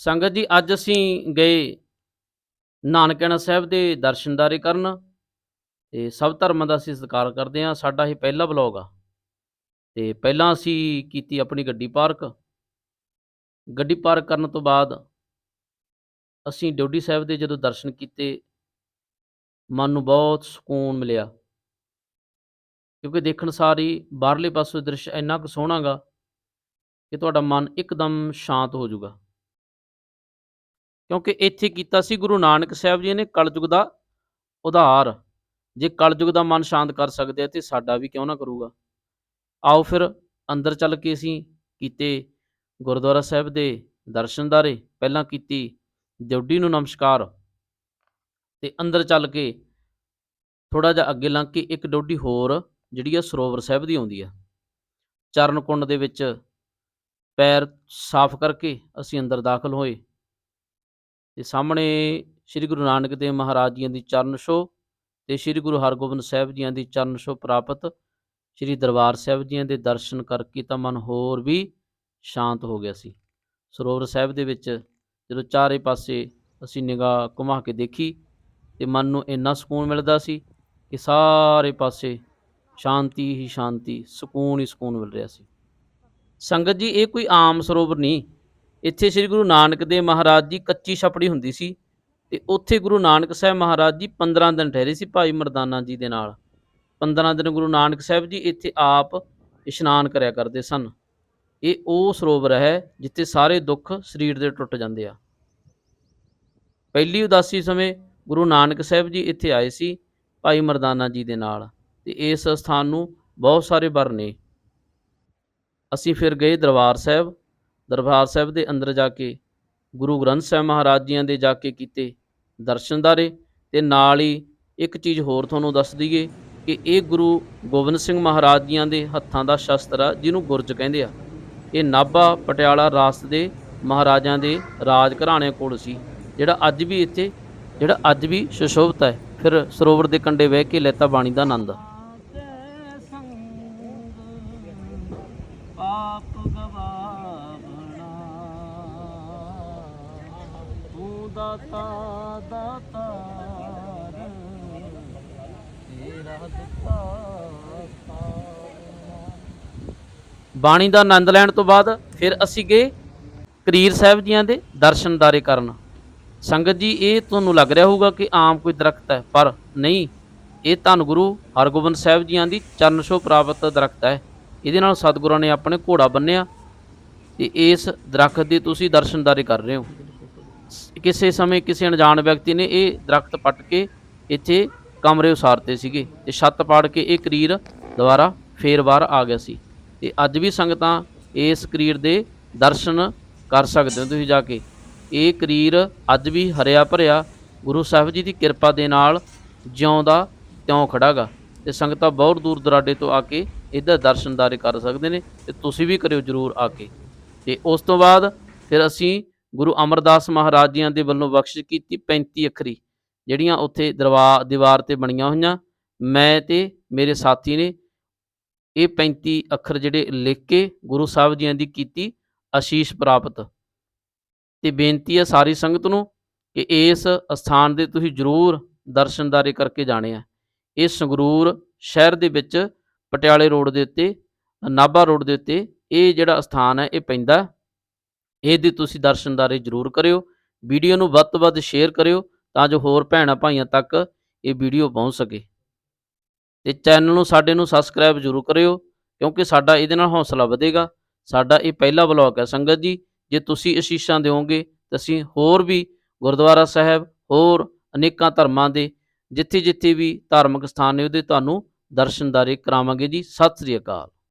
ਸੰਗਤ ਜੀ, ਅੱਜ ਅਸੀਂ ਗਏ ਨਾਨਕਿਆਣਾ ਸਾਹਿਬ ਦੇ ਦਰਸ਼ਨਦਾਰੇ ਕਰਨ ਤੇ ਸਭ ਧਰਮਾਂ ਦਾ ਅਸੀਂ ਸਤਿਕਾਰ ਕਰਦੇ ਹਾਂ। ਸਾਡਾ ਇਹ ਪਹਿਲਾ ਬਲੌਗ ਆ ਤੇ ਪਹਿਲਾਂ ਅਸੀਂ ਕੀਤੀ ਆਪਣੀ ਗੱਡੀ ਪਾਰਕ। ਗੱਡੀ ਪਾਰਕ ਕਰਨ ਤੋਂ ਬਾਅਦ ਅਸੀਂ ਡਿਊਟੀ ਸਾਹਿਬ ਦੇ ਜਦੋਂ ਦਰਸ਼ਨ ਕੀਤੇ, ਮਨ ਨੂੰ ਬਹੁਤ ਸਕੂਨ ਮਿਲਿਆ। ਕਿਉਂਕਿ ਦੇਖਣ ਸਾਰੀ ਬਾਹਰਲੇ ਪਾਸੋਂ ਦ੍ਰਿਸ਼ ਇੰਨਾ ਕੁ ਸੋਹਣਾਗਾ ਕਿ ਤੁਹਾਡਾ ਮਨ ਇੱਕਦਮ ਸ਼ਾਂਤ ਹੋ ਜਾਊਗਾ। ਕਿਉਂਕਿ ਇੱਥੇ ਕੀਤਾ ਸੀ ਗੁਰੂ ਨਾਨਕ ਸਾਹਿਬ ਜੀ ਨੇ ਕਲਯੁਗ ਦਾ ਉਧਾਰ। ਜੇ ਕਲਯੁਗ ਦਾ ਮਨ ਸ਼ਾਂਤ ਕਰ ਸਕਦੇ ਆ ਤੇ ਸਾਡਾ ਵੀ ਕਿਉਂ ਨਾ ਕਰੂਗਾ? ਆਓ ਫਿਰ ਅੰਦਰ ਚੱਲ ਕੇ ਅਸੀਂ ਕੀਤੇ ਗੁਰਦੁਆਰਾ ਸਾਹਿਬ ਦੇ ਦਰਸ਼ਨਦਾਰੇ ਪਹਿਲਾਂ ਕੀਤੀ ਡਿਊਟੀ ਨੂੰ ਨਮਸਕਾਰ ਤੇ ਅੰਦਰ ਚੱਲ ਕੇ ਥੋੜਾ ਜਿਹਾ ਅੱਗੇ ਲੰਘ ਕੇ ਇੱਕ ਡੋਡੀ ਹੋਰ ਜਿਹੜੀ ਆ ਸਰੋਵਰ ਸਾਹਿਬ ਦੀ ਆਉਂਦੀ ਆ। ਚਰਨ ਕੁੰਡ ਦੇ ਵਿੱਚ ਪੈਰ ਸਾਫ਼ ਕਰਕੇ ਅਸੀਂ ਅੰਦਰ ਦਾਖਲ ਹੋਏ। ਤੇ ਸਾਹਮਣੇ ਸ੍ਰੀ ਗੁਰੂ ਨਾਨਕ ਦੇਵ ਮਹਾਰਾਜ ਜੀਆਂ ਦੀ ਚਰਨ ਛੋਹ ਤੇ ਸ੍ਰੀ ਗੁਰੂ ਹਰਗੋਬਿੰਦ ਸਾਹਿਬ ਜੀਆਂ ਦੀ ਚਰਨ ਛੋਹ ਪ੍ਰਾਪਤ, ਸ੍ਰੀ ਦਰਬਾਰ ਸਾਹਿਬ ਜੀਆਂ ਦੇ ਦਰਸ਼ਨ ਕਰਕੇ ਤਾਂ ਮਨ ਹੋਰ ਵੀ ਸ਼ਾਂਤ ਹੋ ਗਿਆ ਸੀ। ਸਰੋਵਰ ਸਾਹਿਬ ਦੇ ਵਿੱਚ ਜਦੋਂ ਚਾਰੇ ਪਾਸੇ ਅਸੀਂ ਨਿਗਾਹ ਘੁਮਾ ਕੇ ਦੇਖੀ ਤੇ ਮਨ ਨੂੰ ਇੰਨਾ ਸਕੂਨ ਮਿਲਦਾ ਸੀ ਕਿ ਸਾਰੇ ਪਾਸੇ ਸ਼ਾਂਤੀ ਹੀ ਸ਼ਾਂਤੀ, ਸਕੂਨ ਹੀ ਸਕੂਨ ਮਿਲ ਰਿਹਾ ਸੀ। ਸੰਗਤ ਜੀ, ਇਹ ਕੋਈ ਆਮ ਸਰੋਵਰ ਨਹੀਂ। ਇੱਥੇ ਸ੍ਰੀ ਗੁਰੂ ਨਾਨਕ ਦੇਵ ਮਹਾਰਾਜ ਜੀ ਕੱਚੀ ਛਪੜੀ ਹੁੰਦੀ ਸੀ ਤੇ ਉੱਥੇ ਗੁਰੂ ਨਾਨਕ ਸਾਹਿਬ ਮਹਾਰਾਜ ਜੀ 15 ਦਿਨ ਠਹਿਰੇ ਸੀ ਭਾਈ ਮਰਦਾਨਾ ਜੀ ਦੇ ਨਾਲ। 15 ਦਿਨ ਗੁਰੂ ਨਾਨਕ ਸਾਹਿਬ ਜੀ ਇੱਥੇ ਆਪ ਇਸ਼ਨਾਨ ਕਰਿਆ ਕਰਦੇ ਸਨ। ਇਹ ਉਹ ਸਰੋਵਰ ਹੈ ਜਿੱਥੇ ਸਾਰੇ ਦੁੱਖ ਸਰੀਰ ਦੇ ਟੁੱਟ ਜਾਂਦੇ ਆ। ਪਹਿਲੀ ਉਦਾਸੀ ਸਮੇਂ ਗੁਰੂ ਨਾਨਕ ਸਾਹਿਬ ਜੀ ਇੱਥੇ ਆਏ ਸੀ ਭਾਈ ਮਰਦਾਨਾ ਜੀ ਦੇ ਨਾਲ ਤੇ ਇਸ ਸਥਾਨ ਨੂੰ ਬਹੁਤ ਸਾਰੇ ਵਰ ਨੇ। ਅਸੀਂ ਫਿਰ ਗਏ ਦਰਬਾਰ ਸਾਹਿਬ ਦਰਬਾਰ ਸਾਹਿਬ ਦੇ ਅੰਦਰ ਜਾ ਕੇ, ਗੁਰੂ ਗ੍ਰੰਥ ਸਾਹਿਬ ਮਹਾਰਾਜ ਜੀਆਂ ਦੇ ਜਾ ਕੇ ਕੀਤੇ ਦਰਸ਼ਨਦਾਰੇ ਤੇ ਨਾਲ ਹੀ ਇੱਕ ਚੀਜ਼ ਹੋਰ ਤੁਹਾਨੂੰ ਦੱਸ ਦਈਏ ਕਿ ਇਹ ਗੁਰੂ ਗੋਬਿੰਦ ਸਿੰਘ ਮਹਾਰਾਜ ਜੀਆਂ ਦੇ ਹੱਥਾਂ ਦਾ ਸ਼ਸਤਰ ਆ, ਜਿਹਨੂੰ ਗੁਰਜ ਕਹਿੰਦੇ ਆ। ਇਹ ਨਾਭਾ ਪਟਿਆਲਾ ਰਾਸਤ ਦੇ ਮਹਾਰਾਜਾਂ ਦੇ ਰਾਜ ਘਰਾਣੇ ਕੋਲ ਸੀ, ਜਿਹੜਾ ਅੱਜ ਵੀ ਇੱਥੇ, ਜਿਹੜਾ ਅੱਜ ਵੀ ਸੁਸ਼ੋਭਤ ਹੈ। ਫਿਰ ਸਰੋਵਰ ਦੇ ਕੰਢੇ ਬਹਿ ਕੇ ਲੈਤਾ ਬਾਣੀ ਦਾ ਆਨੰਦ। ਦਾਤਾ ਦਾਤਾਰ ਤੇਰਾ ਦਿੱਤਾ ਬਾਣੀ ਦਾ ਆਨੰਦ ਲੈਣ ਤੋਂ ਬਾਅਦ ਫਿਰ ਅਸੀਂ ਗਏ ਕਰੀਰ ਸਾਹਿਬ ਜੀਆਂ ਦੇ ਦਰਸ਼ਨਦਾਰੇ ਕਰਨ। ਸੰਗਤ ਜੀ, ਇਹ ਤੁਹਾਨੂੰ ਲੱਗ ਰਿਹਾ ਹੋਊਗਾ ਕਿ ਆਮ ਕੋਈ ਦਰਖਤ ਹੈ, ਪਰ ਨਹੀਂ, ਇਹ ਧੰਨ ਗੁਰੂ ਹਰਗੋਬਿੰਦ ਸਾਹਿਬ ਜੀਆਂ ਦੀ ਚਰਨ ਛੋਹ ਪ੍ਰਾਪਤ ਦਰਖਤ ਹੈ। ਇਹਦੇ ਨਾਲ ਸਤਿਗੁਰਾਂ ਨੇ ਆਪਣੇ ਘੋੜਾ ਬੰਨਿਆ ਤੇ ਇਸ ਦਰਖਤ ਦੀ ਤੁਸੀਂ ਦਰਸ਼ਨਦਾਰੀ ਕਰ ਰਹੇ ਹੋ। ਕਿਸੇ ਸਮੇਂ ਕਿਸੇ ਅਣਜਾਣ ਵਿਅਕਤੀ ਨੇ ਇਹ ਦਰਖਤ ਪੱਟ ਕੇ ਇੱਥੇ ਕਮਰੇ ਉਸਾਰਤੇ ਸੀਗੇ ਤੇ ਛੱਤ ਪਾੜ ਕੇ ਇਹ ਕਰੀਰ ਦੁਬਾਰਾ ਫੇਰ ਬਾਹਰ ਆ ਗਿਆ ਸੀ। ਤੇ ਅੱਜ ਵੀ ਸੰਗਤਾਂ ਇਸ ਕਰੀਰ ਦੇ ਦਰਸ਼ਨ ਕਰ ਸਕਦੇ ਹੋ ਤੁਸੀਂ ਜਾ ਕੇ। ਇਹ ਕਰੀਰ ਅੱਜ ਵੀ ਹਰਿਆ ਭਰਿਆ ਗੁਰੂ ਸਾਹਿਬ ਜੀ ਦੀ ਕਿਰਪਾ ਦੇ ਨਾਲ ਜਿਉਂਦਾ ਤਿਉਂ ਖੜਾਗਾ ਤੇ ਸੰਗਤਾਂ ਬਹੁਤ ਦੂਰ ਦਰਾਡੇ ਤੋਂ ਆ ਕੇ ਇਹਦਾ ਦਰਸ਼ਨਦਾਰੇ ਕਰ ਸਕਦੇ ਨੇ ਤੇ ਤੁਸੀਂ ਵੀ ਕਰਿਓ ਜਰੂਰ ਆ ਕੇ। ਤੇ ਉਸ ਤੋਂ ਬਾਅਦ ਫਿਰ ਅਸੀਂ ਗੁਰੂ ਅਮਰਦਾਸ ਮਹਾਰਾਜ ਜੀਆਂ ਦੇ ਵੱਲੋਂ ਬਖਸ਼ਿਸ਼ ਕੀਤੀ 35 ਅੱਖਰੀ, ਜਿਹੜੀਆਂ ਉੱਥੇ ਦਰਬਾਰ ਦੀਵਾਰ ਤੇ ਬਣੀਆਂ ਹੋਈਆਂ। ਮੈਂ ਤੇ ਮੇਰੇ ਸਾਥੀ ਨੇ ਇਹ 35 ਅੱਖਰ ਜਿਹੜੇ ਲਿਖ ਕੇ ਗੁਰੂ ਸਾਹਿਬ ਜੀਆਂ ਦੀ ਕੀਤੀ ਅਸ਼ੀਸ਼ ਪ੍ਰਾਪਤ। ਤੇ ਬੇਨਤੀ ਹੈ ਸਾਰੀ ਸੰਗਤ ਨੂੰ ਕਿ ਇਸ ਸਥਾਨ ਦੇ ਤੁਸੀਂ ਜਰੂਰ ਦਰਸ਼ਨਦਾਰੇ ਕਰਕੇ ਜਾਣੇ ਆ। ਇਹ ਸੰਗਰੂਰ ਸ਼ਹਿਰ ਦੇ ਵਿੱਚ ਪਟਿਆਲੇ ਰੋਡ ਦੇ ਉੱਤੇ, ਨਾਭਾ ਰੋਡ ਦੇ ਉੱਤੇ ਇਹ ਜਿਹੜਾ ਸਥਾਨ ਹੈ, ਇਹ ਪੈਂਦਾ। ਇਹਦੀ ਤੁਸੀਂ ਦਰਸ਼ਨਦਾਰੇ ਜਰੂਰ ਕਰਿਓ, ਵੀਡੀਓ ਨੂੰ ਵੱਧ ਤੋਂ ਵੱਧ ਸ਼ੇਅਰ ਕਰਿਓ ਤਾਂ ਜੋ ਹੋਰ ਭੈਣਾਂ ਭਾਈਆਂ ਤੱਕ ਇਹ ਵੀਡੀਓ ਪਹੁੰਚ ਸਕੇ। ਤੇ ਚੈਨਲ ਨੂੰ ਸਾਡੇ ਨੂੰ ਸਬਸਕ੍ਰਾਈਬ ਜਰੂਰ ਕਰਿਓ ਕਿਉਂਕਿ ਸਾਡਾ ਇਹਦੇ ਨਾਲ ਹੌਸਲਾ ਵਧੇਗਾ। ਸਾਡਾ ਇਹ ਪਹਿਲਾ ਵਲੌਗ ਹੈ ਸੰਗਤ ਜੀ, ਜੇ ਤੁਸੀਂ ਅਸ਼ੀਸ਼ਾਂ ਦਿਓਗੇ ਤਾਂ ਅਸੀਂ ਹੋਰ ਵੀ ਗੁਰਦੁਆਰਾ ਸਾਹਿਬ, ਹੋਰ ਅਨੇਕਾਂ ਧਰਮਾਂ ਦੇ ਜਿੱਥੇ ਜਿੱਥੇ ਵੀ ਧਾਰਮਿਕ ਸਥਾਨ ਨੇ ਉਹਦੇ ਤੁਹਾਨੂੰ ਦਰਸ਼ਨਦਾਰੀ ਕਰਾਵਾਂਗੇ ਜੀ। ਸਤਿ ਸ੍ਰੀ ਅਕਾਲ।